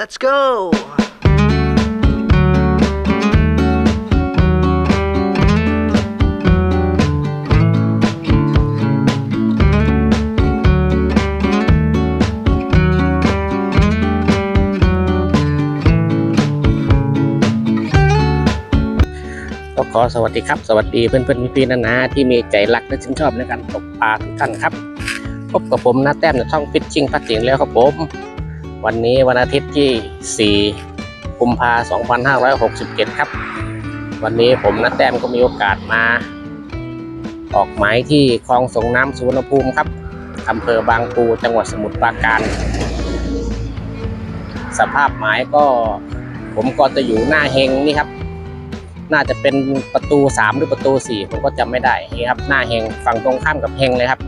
Let's go! ก็ขอสวัสดีครับ สวัสดีเพื่อนเพื่อนพี่นานาที่มีใจรักและชื่นชอบในการตกปลาทุกท่านครับ พบกับผมนาแต้มในช่องฟิชชิงพัดสิงแล้วครับผม วันนี้วันอาทิตย์ที่ 4 กุมภาพันธ์2567 ครับ วันนี้ผมนาแต้มก็มีโอกาสมา ออกหมายที่คลองส่งน้ำสุวรรณภูมิครับอำเภอบางปูจังหวัดสมุทรปราการ สภาพหมายก็ผมก็จะอยู่หน้าเฮงนี่ครับ น่าจะเป็นประตู 3 หรือประตู 4 ผมก็จำไม่ได้นี่ครับ หน้าเฮงฝั่งตรงข้ามกับเฮงเลยครับ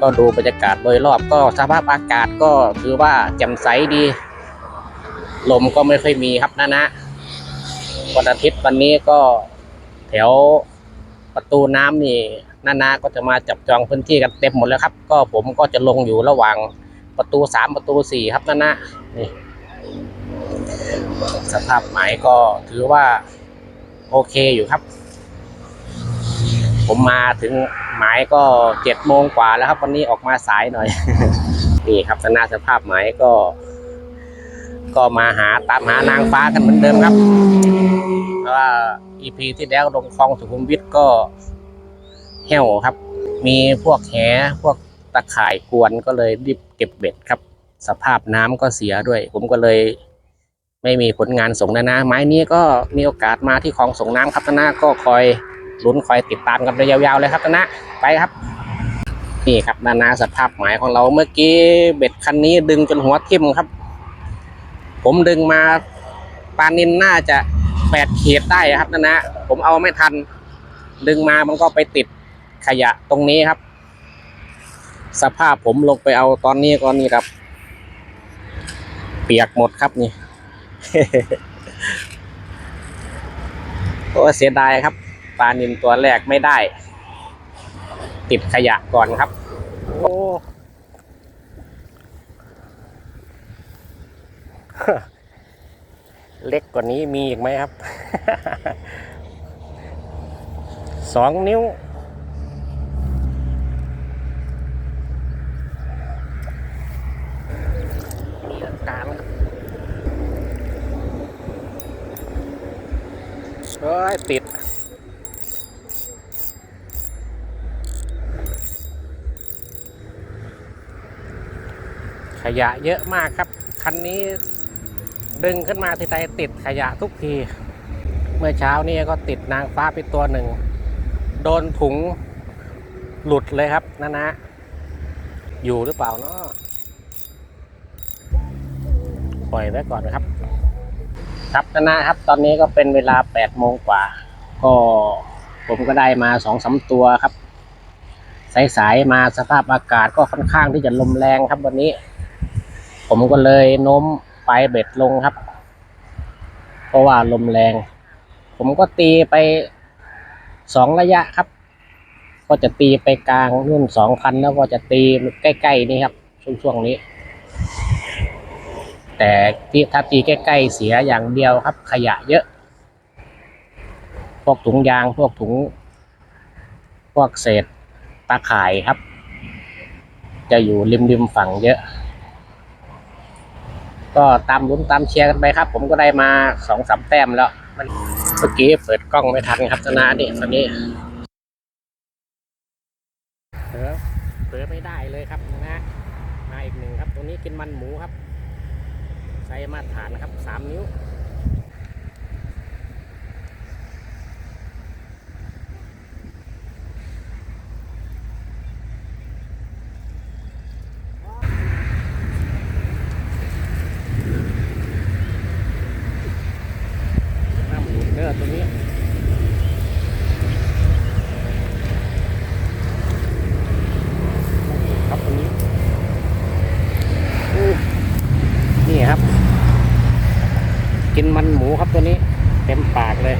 ก็ดูบรรยากาศโดยรอบก็สภาพอากาศก็ถือว่าแจ่มใสดี ลมก็ไม่ค่อยมีครับนะนะวันอาทิตย์วันนี้ก็แถวประตูน้ำนี่นานาก็จะมาจับจองพื้นที่กันเต็มหมดแล้วครับ ก็ผมก็จะลงอยู่ระหว่างประตู3ประตู4ครับนานะนี่สภาพหมายก็ถือว่าโอเคอยู่ครับ ผมมาถึงหมายก็เจ็ดโมงกว่าแล้วครับ วันนี้ออกมาสายหน่อย นี่ครับสนาสภาพหมายก็ ก็มาหาตามหานางฟ้ากันเหมือนเดิมครับเพราะว่าอีพีที่แล้วลงคลองสุขุมวิทก็แห้วครับ มีพวกแหพวกตะข่ายกวนก็เลยรีบเก็บเบ็ดครับ สภาพน้ำก็เสียด้วย ผมก็เลยไม่มีผลงานส่งนะนะ ไม้นี้ก็มีโอกาสมาที่คลองส่งน้ำครับนะก็คอย ลุ้นคอยติดตามกันไปยาวๆเลยครับนะ ไปครับ นี่ครับนานาสภาพหมายของเราเมื่อกี้เบ็ดคันนี้ดึงจนหัวทิ่มครับ ผมดึงมาปลานินน่าจะแปดเขีดได้ครับนะนะผมเอาไม่ทัน ดึงมามันก็ไปติดขยะตรงนี้ครับ สภาพผมลงไปเอาตอนนี้ก็นี่ครับ เปียกหมดครับนี่โอ้เสียดายครับ ปลานินตัวแรกไม่ได้ ติดขยะก่อนครับ โอ้เล็กกว่านี้มีอีกไหมครับ สองนิ้ว มีอาการครับเฮ้ยติด ขยะเยอะมากครับ คันนี้ดึงขึ้นมาทีไรติดขยะทุกที เมื่อเช้านี้ก็ติดนางฟ้าไปตัวหนึ่ง โดนถุงหลุดเลยครับนะนะ อยู่หรือเปล่าเนาะปล่อยไว้ก่อนนะครับ ครับนะนะครับ ตอนนี้ก็เป็นเวลาแปดโมงกว่า ก็ผมก็ได้มาสองสาตัวครับสายๆมาสภาพอากาศก็ค่อนข้างที่จะลมแรงครับวันนี้ ผมก็เลยโน้มปลายเบ็ดลงครับ เพราะว่าลมแรง ผมก็ตีไปสองระยะครับ ก็จะตีไปกลางรุ่นสองคันแล้วก็จะตีใกล้ๆนี่ครับช่วงๆนี้ แต่ที่ถ้าตีใกล้ๆเสียอย่างเดียวครับ ขยะเยอะ พวกถุงยางพวกถุง พวกเศษตาข่ายครับ จะอยู่ริมๆฝั่งเยอะ ก็ตามลุ้นตามเชียร์กันไปครับ ผมก็ได้มาสองสามแต้มแล้วมันเมื่อกี้เปิดกล้องไม่ทันครับชนะนี่ตอนนี้เผลอเผลอไม่ได้เลยครับนะมาอีกหนึ่งครับ ตรงนี้กินมันหมูครับ ใช้มาตรฐานนะครับสามนิ้ว ครับตัวนี้เต็มปากเลย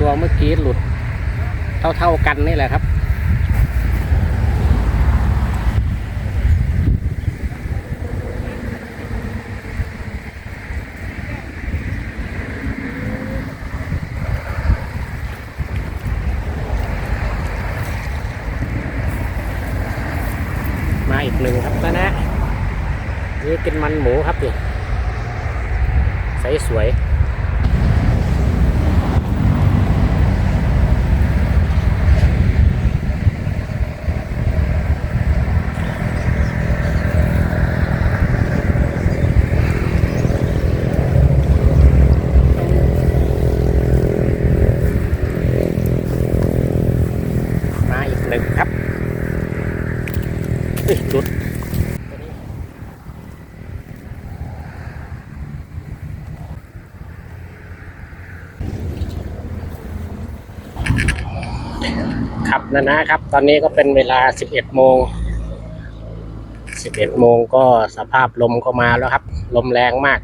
ตัวเมื่อกี้หลุดเท่าเท่ากันนี่แหละครับ มาอีกหนึ่งครับนะนะนี่กินมันหมูครับเนี่ สวย มาอีกหนึ่งครับเฮ้ยหลุด ครับนะนะครับ ตอนนี้ก็เป็นเวลา 11 โมง 11 โมงก็สภาพลมก็มาแล้วครับ ลมแรงมาก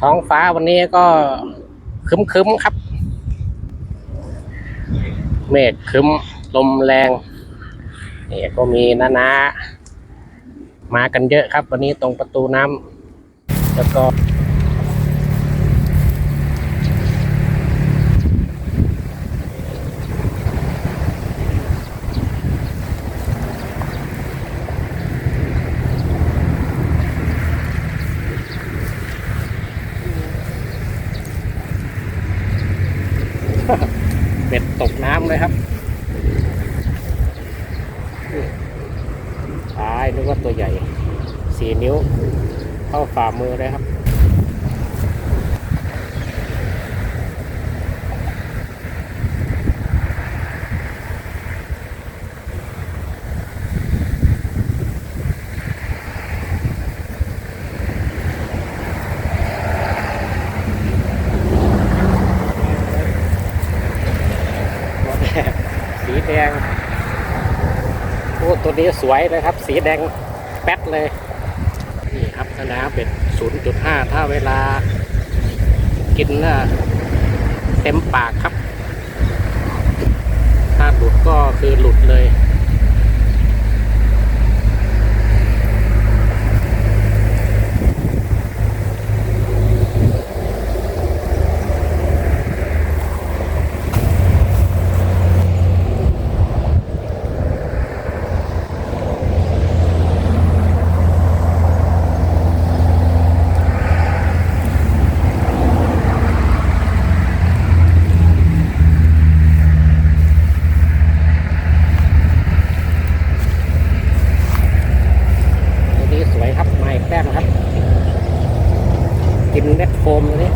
ท้องฟ้าวันนี้ก็ครึ้มๆครับ เมฆครึ้มลมแรงนี่ก็มีนานามากันเยอะครับ วันนี้ตรงประตูน้ำแล้วก็ น้ำเลยครับตายนึกว่าตัวใหญ่สี่นิ้วเข้าฝ่ามือเลยครับ สีแดง โอ้ ตัวนี้สวยเลยครับ สีแดงแป๊ดเลย นี่ครับสนามเป็ด 0.5 ถ้าเวลา กินนะเต็มปากครับ ถ้าหลุดก็คือหลุดเลย ตัวนี้สวยครับไม้แต้มครับ กินเม็ดโฟมตัวนี้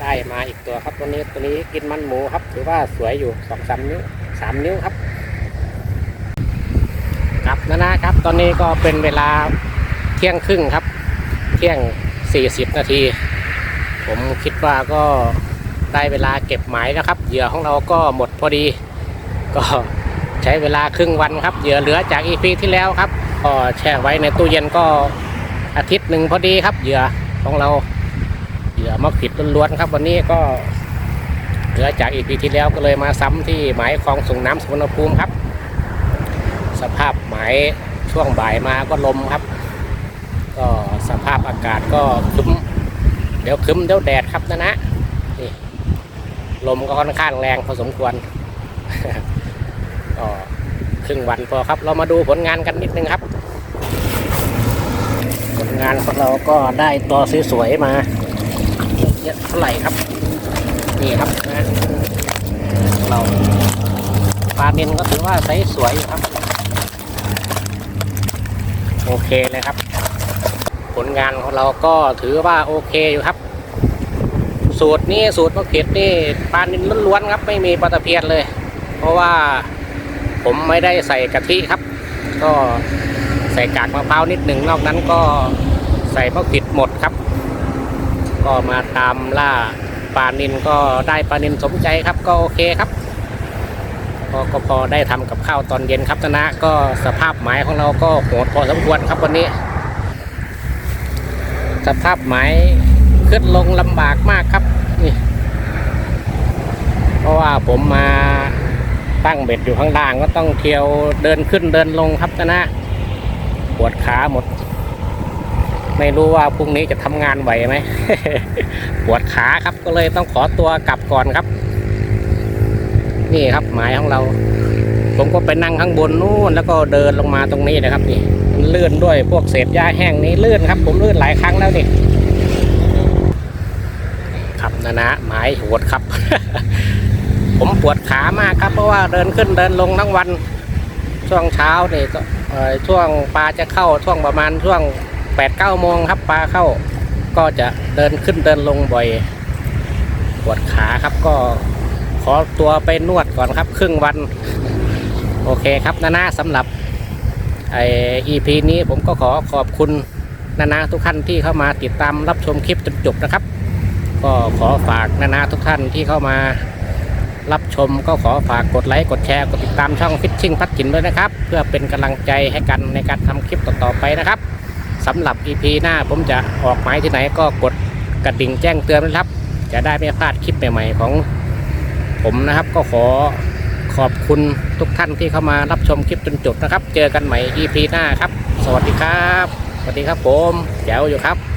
ได้มาอีกตัวครับตัวนี้ตัวนี้กิน มันหมูครับถือว่าสวยอยู่สองสามนิ้วสามนิ้วครับครับนะนะครับ ตอนนี้ก็เป็นเวลาเที่ยงครึ่งครับ เที่ยงสี่สิบนาที ผมคิดว่าก็ได้เวลาเก็บหมายแล้วครับ เหยื่อของเราก็หมดพอดี ก็ใช้เวลาครึ่งวันครับเหยื่อเหลือจากอีพีที่แล้วครับก็แช่ไว้ในตู้เย็นก็อาทิตย์หนึ่งพอดีครับเหยื่อของเราเหยื่อมะขิดล้วนๆครับ วันนี้ก็ เหลือจากอีพีที่แล้วก็เลยมาซ้ำที่หมายคลองส่งน้ำสุวรรณภูมิครับ สภาพหมายช่วงบ่ายมาก็ลมครับ ก็สภาพอากาศก็คึ้มเดี๋ยวคึ้มเดี๋ยวแดดครับนะนะนี่ลมก็ค่อนข้างแรงพอสมควรก็ครึ่งวันพอครับ เรามาดูผลงานกันนิดนึงครับ ผลงานของเราก็ได้ตัวสวยๆมาเยอะเท่าไหร่ครับ นี่ครับนะเราปลาเนนก็ถือว่าไซส์สวยอยู่ครับ โอเคเลยครับ ผลงานของเราก็ถือว่าโอเคอยู่ครับ สูตรนี้สูตรมะเขือนี่ปลานินล้วนๆครับ ไม่มีปลาตะเพียนเลย เพราะว่าผมไม่ได้ใส่กะทิครับ ก็ใส่กากมะพร้าวนิดหนึ่งนอกนั้นก็ใส่มะเขือหมดครับ ก็มาตามล่า ปลานินก็ได้ปลานินสมใจครับก็โอเคครับก็ก็พอได้ทำกับข้าวตอนเย็นครับนะ ก็สภาพหมายของเราก็โหดพอสมควรครับวันนี้ สภาพหมายขึ้นลงลำบากมากครับนี่เพราะว่าผมมาตั้งเบ็ดอยู่ข้างล่างก็ต้องเที่ยวเดินขึ้นเดินลงครับนะปวดขาหมด ไม่รู้ว่าพรุ่งนี้จะทำงานไหวไหมปวดขาครับก็เลยต้องขอตัวกลับก่อนครับ นี่ครับหมายของเรา ผมก็ไปนั่งข้างบนนู่นแล้วก็เดินลงมาตรงนี้นะครับ นี่มันลื่นด้วยพวกเศษหญ้าแห้งนี้ลื่นครับ ผมลื่นหลายครั้งแล้วนี่ครับนะนะหมายโหดครับ ผมปวดขามากครับ เพราะว่าเดินขึ้นเดินลงทั้งวัน ช่วงเช้านี่ก็ช่วงปลาจะเข้าช่วงประมาณช่วง แปดเก้าโมงครับปลาเข้าก็จะเดินขึ้นเดินลงบ่อยปวดขาครับก็ขอตัวไปนวดก่อนครับ ครึ่งวัน โอเคครับนานาสำหรับไอ EP นี้ผมก็ขอขอบคุณนานาทุกท่านที่เข้ามาติดตามรับชมคลิปจนจบนะครับ ก็ขอฝากนานาทุกท่านที่เข้ามารับชมก็ขอฝากกดไลค์กดแชร์กดติดตามช่องฟิชชิงพัดจินด้วยนะครับ เพื่อเป็นกำลังใจให้กันในการทำคลิปต่อๆไปนะครับ สำหรับ EP หน้าผมจะออกหมายที่ไหนก็กดกระดิ่งแจ้งเตือนนะครับ จะได้ไม่พลาดคลิปใหม่ๆของผมนะครับ ก็ขอขอบคุณทุกท่านที่เข้ามารับชมคลิปจนจบนะครับ เจอกันใหม่ EP หน้าครับ สวัสดีครับ สวัสดีครับผมแจ๋วอยู่ครับ